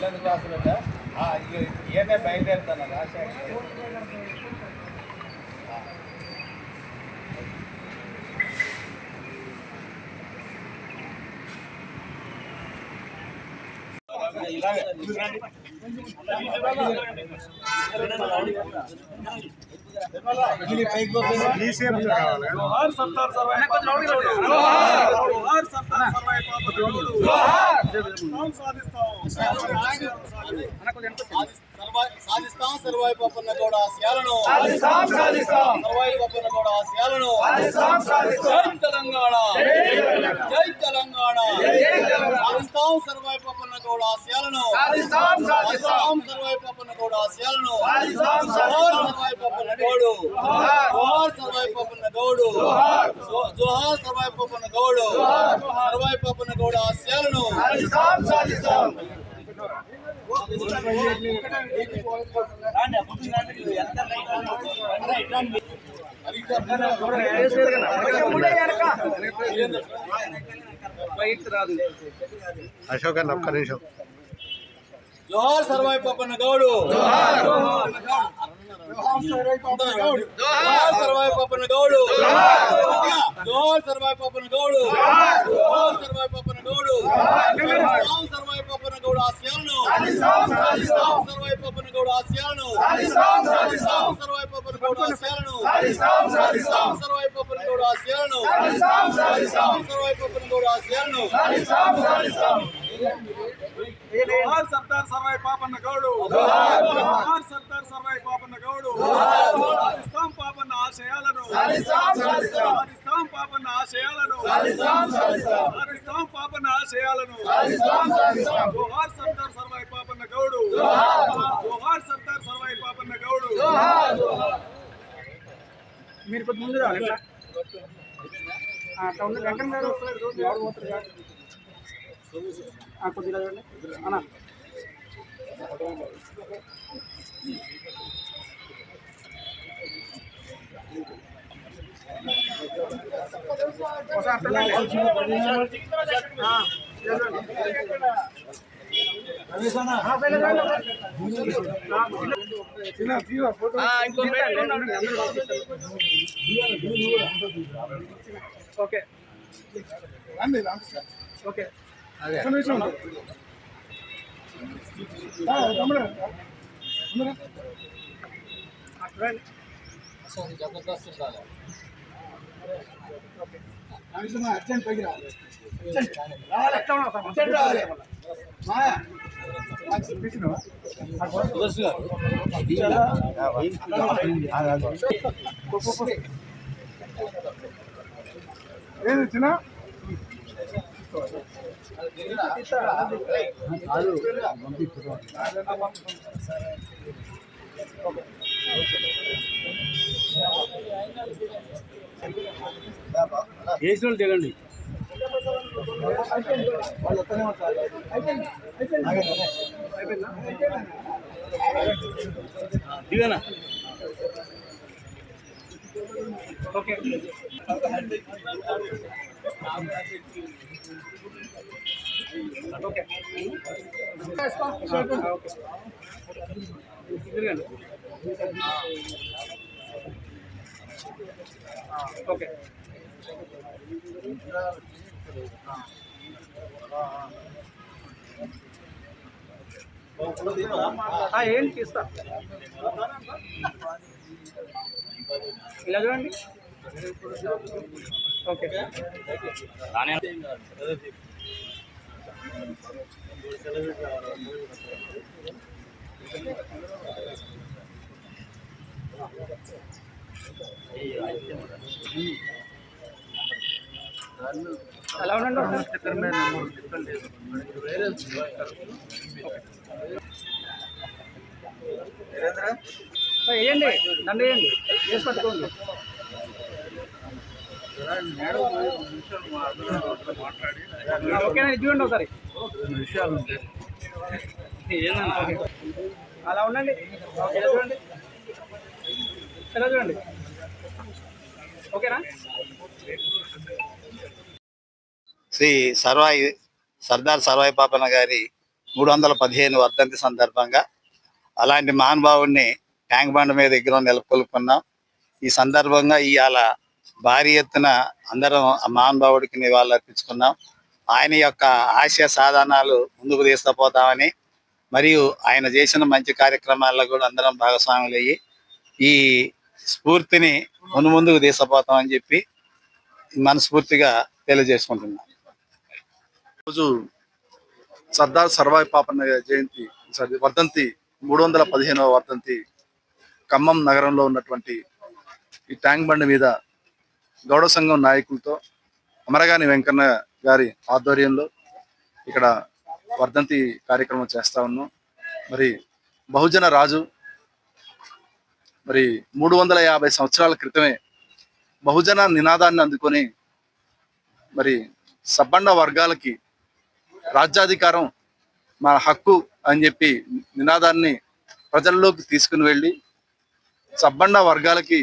పిల్లల క్లాసులు ఏమే బయలుదేరుతాను రాజశేఖర్ ఇలాగే సాధిస్తాం సర్వాయి పాపన్న గౌడ ఆశయాలను సర్వాయి పాపన్న గౌడ ఆశయాలను జై తెలంగాణ. జై తెలంగాణ. సాధిస్తాం సర్వాయి పాపన్న గౌడ ఆశయాలను సాధిస్తాం సాధిస్తాం సర్వాయి పప్పన్న గౌడ ఆశయాలను సాధిస్తాం సర్వాయి పప్పన్న గౌడు జోహార్ సర్వాయి పప్పన్న గౌడు జో- జోహార్ గౌడు గౌడ ఆశయాలను సాధిస్తాం సాధిస్తాం అశోక్ అన్న ఒక్క నిమిషం. జోహార్ సర్వాయి పప్పన్న గౌడు. జోహార్. సర్వాయి పప్పన్న గౌడు. జోహార్. సర్వాయి పప్పన్న గౌడు. జోహార్. సర్వాయి పప్పన్న గౌడు. రామ్ సర్వాయి పప్పన్న గౌడ రామ్ సర్వాయి పప్పన్న గౌడ రామ్ సర్వాయి పప్పన్న గౌడ రామ్ సర్వాయి మూడు పాపన్న గౌడు. జోహార్ సర్వాయి పాపన్న గౌడు. పాకిస్తాన్ ఆశయాలను. పాకిస్తాన్ ఆశయాలను. పాకిస్తాన్ ఆశయాలను. జోహార్ సర్దార్ సర్వాయి పాపన్న గౌడు. జోహార్ సర్దార్ సర్వాయి పాపన్న గౌడు. మీరు కొంచెం ముందు రావాలి. ఎట్లా? ఆ, అట్లా ఉంది వెంకన్న గారు ఎవరు పోతారు? ఆ, కొద్దిగా చూడండి అన్న ఒకసారి అట్లా ఓకే. ఓకే జబర్దస్త్ ఉండాలి అర్జెంట్ పైకి రావాలి, అర్జెంట్ రావాలి. మాయా. వేసిన వాళ్ళు దిగండి దిగనా? ఓకే. ఓకే. తిరగండి ఓకే ఆ, ఏంటి ఇస్తా ఇలా చూడండి. ఓకే. అలా ఉండండి వేయండి. దండ వేయండి. వేసి పట్టుకోండి. ఓకేనా? చూడండి ఒకసారి. అలా ఉండండి. చూడండి ఇలా చూడండి. ఓకేనా? శ్రీ సర్వాయి సర్దార్ సర్వాయి పాపన గారి మూడు వందల పదిహేను వర్ధంతి సందర్భంగా అలాంటి మహానుభావుడిని ట్యాంక్ బండ్ మీద విగ్రహం నెలకొల్పుకున్నాం. ఈ సందర్భంగా ఇవాళ భారీ ఎత్తున అందరం ఆ మహానుభావుడికి నివాళులు అర్పించుకున్నాం. ఆయన యొక్క ఆశయ సాధనాలు ముందుకు తీసుకుపోతామని మరియు ఆయన చేసిన మంచి కార్యక్రమాల్లో కూడా అందరం భాగస్వాములు అయ్యి ఈ స్ఫూర్తిని ముందు ముందుకు తీసుకుపోతామని చెప్పి మనస్ఫూర్తిగా తెలియజేసుకుంటున్నాం. రోజు సర్దార్ సర్వాయి పాపన్న జయంతి సారీ వర్ధంతి మూడు వందల పదిహేనవ వర్ధంతి ఖమ్మం నగరంలో ఉన్నటువంటి ఈ ట్యాంక్ బండి మీద గౌడ సంఘం నాయకులతో అమరగాని వెంకన్న గారి ఆధ్వర్యంలో ఇక్కడ వర్ధంతి కార్యక్రమం చేస్తా ఉన్నాం. మరి బహుజన రాజు మరి మూడు వందల యాభై సంవత్సరాల క్రితమే బహుజన నినాదాన్ని అందుకొని మరి సబ్బండ వర్గాలకి రాజ్యాధికారం మన హక్కు అని చెప్పి నినాదాన్ని ప్రజల్లోకి తీసుకుని వెళ్ళి సబ్బండ వర్గాలకి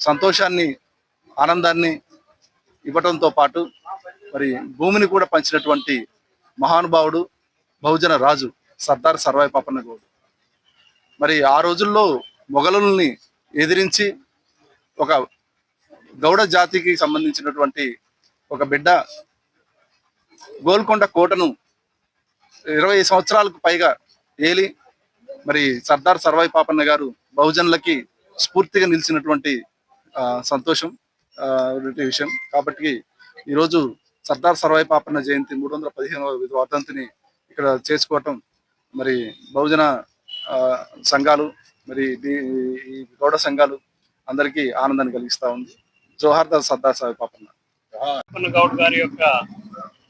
సంతోషాన్ని ఆనందాన్ని ఇవ్వటంతో పాటు మరి భూమిని కూడా పంచినటువంటి మహానుభావుడు బహుజన రాజు సర్దార్ సర్వాయి పాపన్న గౌడు. మరి ఆ రోజుల్లో మొఘలుల్ని ఎదిరించి ఒక గౌడ జాతికి సంబంధించినటువంటి ఒక బిడ్డ గోల్కొండ కోటను ఇరవై సంవత్సరాలకు పైగా ఏలి మరి సర్దార్ సర్వాయి పాపన్న గారు బహుజనులకి స్ఫూర్తిగా నిలిచినటువంటి ఆ, సంతోషం ఆ, విషయం. కాబట్టి ఈరోజు సర్దార్ సర్వాయి పాపన్న జయంతి మూడు వందల పదిహేనవ వర్ధంతిని ఇక్కడ చేసుకోవటం మరి బహుజన ఆ, సంఘాలు మరి ఈ గౌడ సంఘాలు అందరికీ ఆనందాన్ని కలిగిస్తా ఉంది. జోహార్దార్ సర్దార్ సాహెబ్ పాపన్న గౌడ్ గారి యొక్క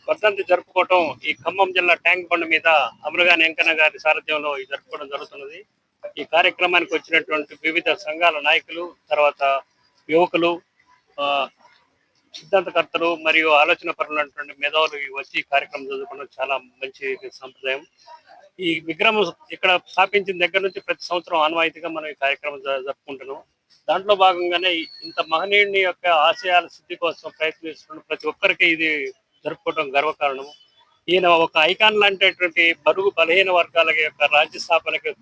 వర్ధంతి జరుపుకోవటం ఈ ఖమ్మం జిల్లా ట్యాంక్ బండ్ మీద అమరగాని వెంకన్న గారి సారథ్యంలో ఇది జరుపుకోవడం జరుగుతున్నది. ఈ కార్యక్రమానికి వచ్చినటువంటి వివిధ సంఘాల నాయకులు తర్వాత యువకులు ఆ, సిద్ధాంతకర్తలు మరియు ఆలోచన పరులైనటువంటి మేధావులు వచ్చి కార్యక్రమం చదువుకోవడం చాలా మంచి సంప్రదాయం. ఈ విగ్రహం ఇక్కడ స్థాపించిన దగ్గర నుంచి ప్రతి సంవత్సరం ఆనవాయితీగా మనం ఈ కార్యక్రమం జరుపుకుంటున్నాం. దాంట్లో భాగంగానే ఇంత మహనీయుని యొక్క ఆశయాల సిద్ధి కోసం ప్రయత్నిస్తున్న ప్రతి ఒక్కరికి ఇది జరుపుకోవడం గర్వకారణం ఈయన ఒక ఐకాన్ లాంటిటువంటి బరువు బలహీన వర్గాల యొక్క రాజ్య స్థాపనకు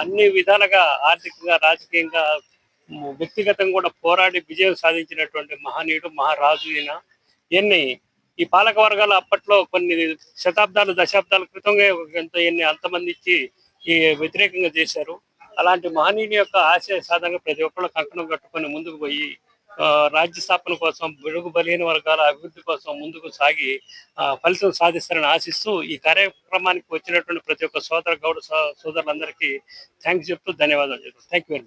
అన్ని విధాలుగా ఆర్థికంగా రాజకీయంగా వ్యక్తిగతంగా కూడా పోరాడి విజయం సాధించినటువంటి మహనీయుడు మహారాజు ఈయన. ఈయన్ని ఈ పాలక వర్గాలు అప్పట్లో కొన్ని శతాబ్దాలు దశాబ్దాల క్రితంగా ఎంతో ఈయన్ని అంతమంది ఇచ్చి ఈ వ్యతిరేకంగా చేశారు. అలాంటి మహనీయుని యొక్క ఆశయ సాధనగా ప్రతి ఒక్కళ్ళు కంకణం కట్టుకొని ముందుకు పోయి రాజ్య స్థాపన కోసం బడుగు బలహీన వర్గాల అభివృద్ధి కోసం ముందుకు సాగి ఆ, ఫలితం సాధిస్తారని ఆశిస్తూ ఈ కార్యక్రమానికి వచ్చినటువంటి ప్రతి ఒక్క సోదర గౌడ సోదరులందరికీ థ్యాంక్స్ చెప్తూ ధన్యవాదాలు చెప్తాను థ్యాంక్ యూ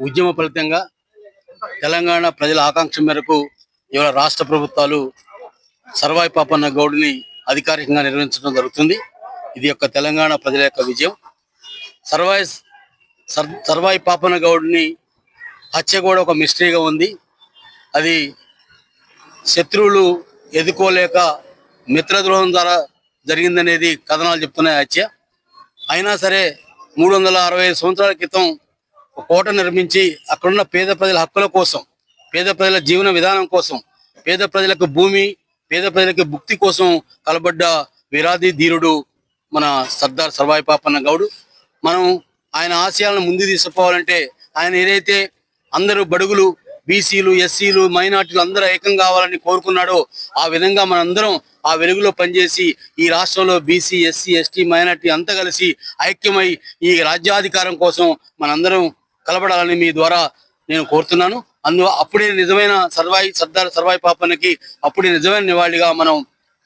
ఉద్యమ ఫలితంగా తెలంగాణ ప్రజల ఆకాంక్ష మేరకు ఇవాళ రాష్ట్ర ప్రభుత్వాలు సర్వాయి పాపన్న గౌడ్ని అధికారికంగా నిర్వహించడం జరుగుతుంది. ఇది యొక్క తెలంగాణ ప్రజల యొక్క విజయం. సర్వాయి సర్వాయి పాపన్న గౌడ్ని హత్య కూడా ఒక మిస్టరీగా ఉంది. అది శత్రువులు ఎదుకోలేక మిత్రద్రోహం ద్వారా జరిగిందనేది కథనాలు చెప్తున్నాయి హత్య. అయినా సరే మూడు వందల అరవై ఐదు సంవత్సరాల క్రితం ఒక కోట నిర్మించి అక్కడున్న పేద ప్రజల హక్కుల కోసం పేద ప్రజల జీవన విధానం కోసం పేద ప్రజలకు భూమి పేద ప్రజలకు భుక్తి కోసం కలబడ్డ వీరాది ధీరుడు మన సర్దార్ సర్వాయి పాపన్న గౌడు. మనం ఆయన ఆశయాలను ముందు తీసుకుపోవాలంటే ఆయన ఏదైతే అందరూ బడుగులు బీసీలు ఎస్సీలు మైనార్టీలు అందరూ ఏకం కావాలని కోరుకున్నాడో. ఆ విధంగా మనందరం ఆ వెలుగులో పనిచేసి ఈ రాష్ట్రంలో బీసీ ఎస్సీ ఎస్టీ మైనార్టీ అంతా కలిసి ఐక్యమై ఈ రాజ్యాధికారం కోసం మనందరం కలపడాలని మీ ద్వారా నేను కోరుతున్నాను. అందు అప్పుడే నిజమైన సర్వాయి సర్దార్ సర్వాయి పాపన్నకి అప్పుడే నిజమైన నివాళిగా మనం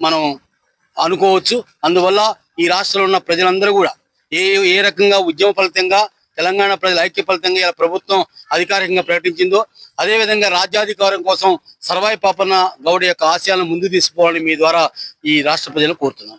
మనం అనుకోవచ్చు. అందువల్ల ఈ రాష్ట్రంలో ఉన్న ప్రజలందరూ కూడా ఏ ఏ రకంగా ఉద్యమ ఫలితంగా తెలంగాణ ప్రజల ఐక్య ఫలితంగా ఇలా ప్రభుత్వం అధికారికంగా ప్రకటించిందో అదే విధంగా రాజ్యాధికారం కోసం సర్వాయి పాపన్న గౌడ్ యొక్క ఆశయాలను ముందు తీసుకోవాలని మీ ద్వారా ఈ రాష్ట్ర ప్రజలు కోరుతున్నాను